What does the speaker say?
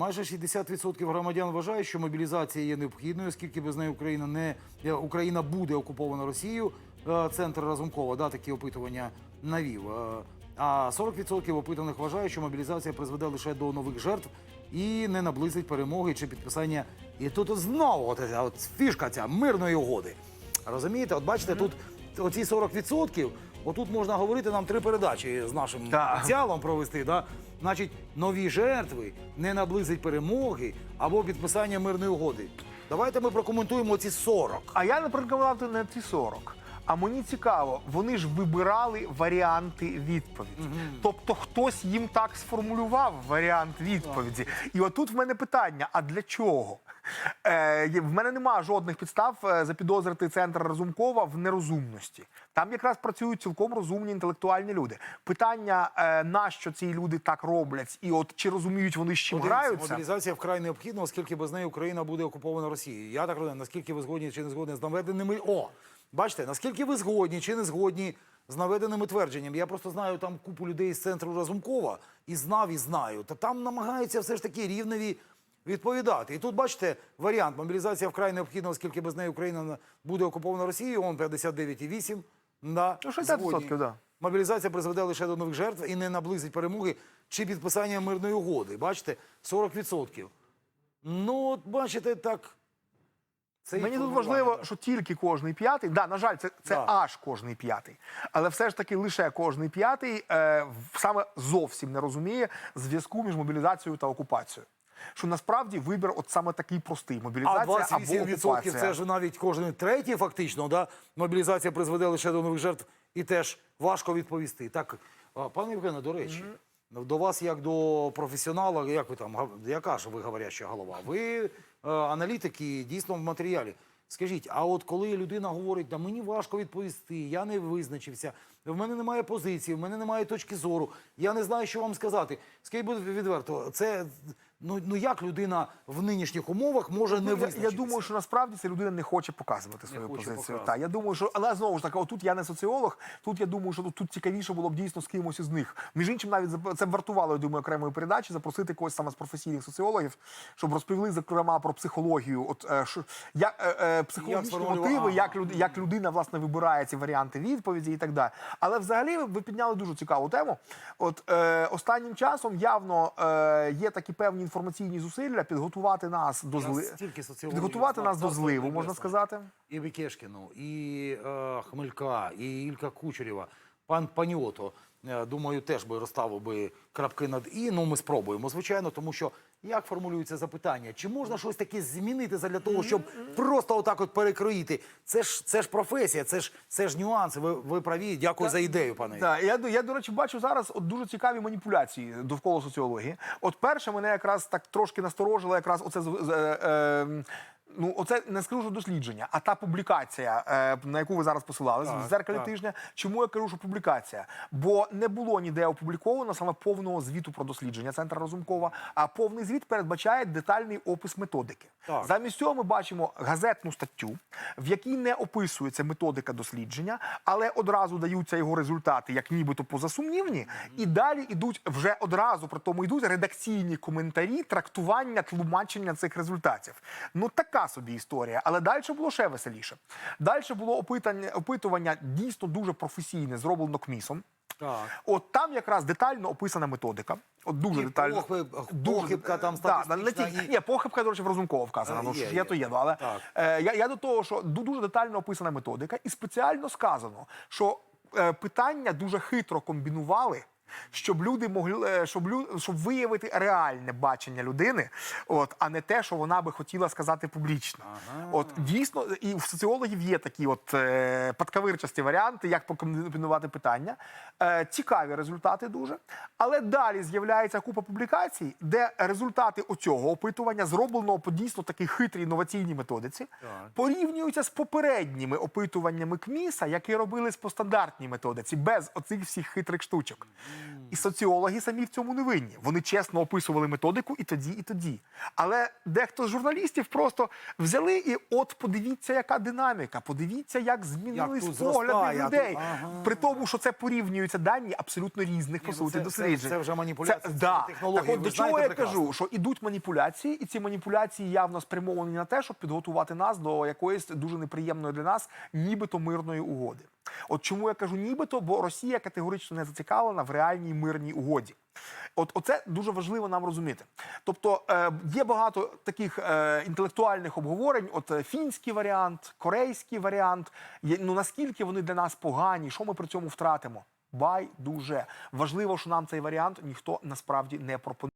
Майже 60% громадян вважають, що мобілізація є необхідною, оскільки без неї Україна не е, Україна буде окупована Росією. Е, Центр Разумкова да, такі опитування навів. Е, А 40% опитаних вважають, що мобілізація призведе лише до нових жертв і не наблизить перемоги чи підписання. І тут знову от, от фішка ця мирної угоди. Розумієте, от бачите, тут оці 40%, отут можна говорити нам три передачі з нашим Так. провести. Да? Значить, нові жертви не наблизить перемоги або підписання мирної угоди. Давайте ми прокоментуємо ці 40. А я не прокоментувати на ці 40. А мені цікаво, вони ж вибирали варіанти відповіді. Тобто хтось їм так сформулював варіант відповіді. І отут в мене питання: а для чого? Е, в мене немає жодних підстав е, запідозрити центр Разумкова в нерозумності. Там якраз працюють цілком розумні інтелектуальні люди. Питання, е, нащо ці люди так роблять, і от чи розуміють вони з чим Подивіться, граються? Мобілізація вкрай необхідна, оскільки без неї Україна буде окупована Росією. Я так розумію, наскільки ви згодні чи не згодні з наведеними. О, бачите, наскільки ви згодні чи не згодні з наведеними твердженнями. Я просто знаю там купу людей з центру Разумкова і знав, і знаю. Та там намагаються все ж таки рівневі відповідати. І тут бачите варіант: мобілізація вкрай необхідна, оскільки без неї Україна буде окупована Росією. Он 59,8. Да, Ну, 60%, згодні. да. Мобілізація призведе лише до нових жертв і не наблизить перемоги чи підписання мирної угоди. Бачите, 40%. Ну, от бачите, так. Це Мені тут важливо, так. що тільки кожний п'ятий. Да, на жаль, це, це Да. аж кожний п'ятий. Але все ж таки лише кожний п'ятий е, саме зовсім не розуміє зв'язку між мобілізацією та окупацією. Що насправді вибір от саме такий простий: А мобілізація або 28% окупація. це ж навіть кожен третій, фактично, да? мобілізація призведе лише до нових жертв і теж важко відповісти. Так, пане Євгене, до речі, до вас як до професіонала, як ви там, яка ж ви говоряща голова? Ви е, аналітики дійсно в матеріалі. Скажіть, а от коли людина говорить, да мені важко відповісти, я не визначився, в мене немає позиції, в мене немає точки зору, я не знаю, що вам сказати. Скажіть будь відверто, це ну, ну як людина в нинішніх умовах може не Ну, я, визначитися? я думаю, що насправді ця людина не хоче показувати свою хоче позицію. показувати. Так, я думаю, що але знову ж таки, отут я не соціолог. Тут я думаю, що тут, тут цікавіше було б дійсно з кимось із них. Між іншим, навіть це б вартувало, я думаю, окремої передачі, запросити когось саме з професійних соціологів, щоб розповіли зокрема про психологію. От е, що як е, е, психологічні сформулював- мотиви, ага. як люд, як людина власне вибирає ці варіанти відповіді і так далі. Але взагалі ви- ви підняли дуже цікаву тему. От е, останнім часом явно е, є такі певні інформаційні зусилля підготувати нас до зли... підготувати нас до зливу, можна сказати. І Бекешкіну, і е, Хмелька, і Ілька Кучерєва, пан Паньото, е, думаю, теж би розставив би крапки над і. Ну, ми спробуємо, звичайно, тому що як формулюється запитання, чи можна щось таке змінити для того, щоб просто отак от перекроїти? Це ж це ж професія, це ж це ж нюанси. Ви, ви праві. Дякую за ідею, пане. Так, я, я, до речі, бачу зараз от дуже цікаві маніпуляції довкола соціології. От перше, мене якраз так трошки насторожило якраз оце е, е, Ну, оце не скажу, що дослідження, а та публікація, е, на яку ви зараз посилали Так, в зеркалі так. тижня. Чому я кажу, що публікація? Бо не було ніде опубліковано саме повного звіту про дослідження центра Разумкова. А повний звіт передбачає детальний опис методики. Так. Замість цього ми бачимо газетну статтю, в якій не описується методика дослідження, але одразу даються його результати, як нібито позасумнівні, і далі йдуть вже одразу при тому йдуть редакційні коментарі, трактування, тлумачення цих результатів. Ну така собі історія. Але далі було ще веселіше. Далі було опитання, опитування дійсно дуже професійне, зроблено КМІСом. Так. От там якраз детально описана методика. От дуже І детально. похиб- похибка там Да, да, не статистична тільки- і- Ні, похибка, до речі, в Розумкова вказана. Е, Ну, є, є, є. то є. Ну, але е, я, я до того, що дуже детально описана методика, і спеціально сказано, що е, питання дуже хитро комбінували. Щоб люди могли, е, щоб лю, щоб виявити реальне бачення людини, от а не те, що вона би хотіла сказати публічно. От дійсно, і в соціологів є такі от е, падкавирчасті варіанти, як покомбінувати питання. Е, цікаві результати дуже. Але далі з'являється купа публікацій, де результати оцього опитування зроблено по дійсно такій хитрій інноваційній методиці, порівнюються з попередніми опитуваннями КМІСа, які робились по стандартній методиці, без оцих всіх хитрих штучок. І соціологи самі в цьому не винні. Вони чесно описували методику і тоді, і тоді. Але дехто з журналістів просто взяли і от подивіться, яка динаміка, подивіться, як змінились тут погляди зростає, а тут- людей. ага. При тому, що це порівнюються дані абсолютно різних по ну суті це- досліджень. це- це вже маніпуляція, це да. технології, Так от до чого я прекрасно. кажу, що ідуть маніпуляції, і ці маніпуляції явно спрямовані на те, щоб підготувати нас до якоїсь дуже неприємної для нас, нібито мирної угоди. От чому я кажу нібито, бо Росія категорично не зацікавлена в реальній мирній угоді. От оце дуже важливо нам розуміти. Тобто е, є багато таких е, інтелектуальних обговорень. От е, фінський варіант, корейський варіант. Є, ну наскільки вони для нас погані, що ми при цьому втратимо? Байдуже важливо, що нам цей варіант ніхто насправді не пропонує.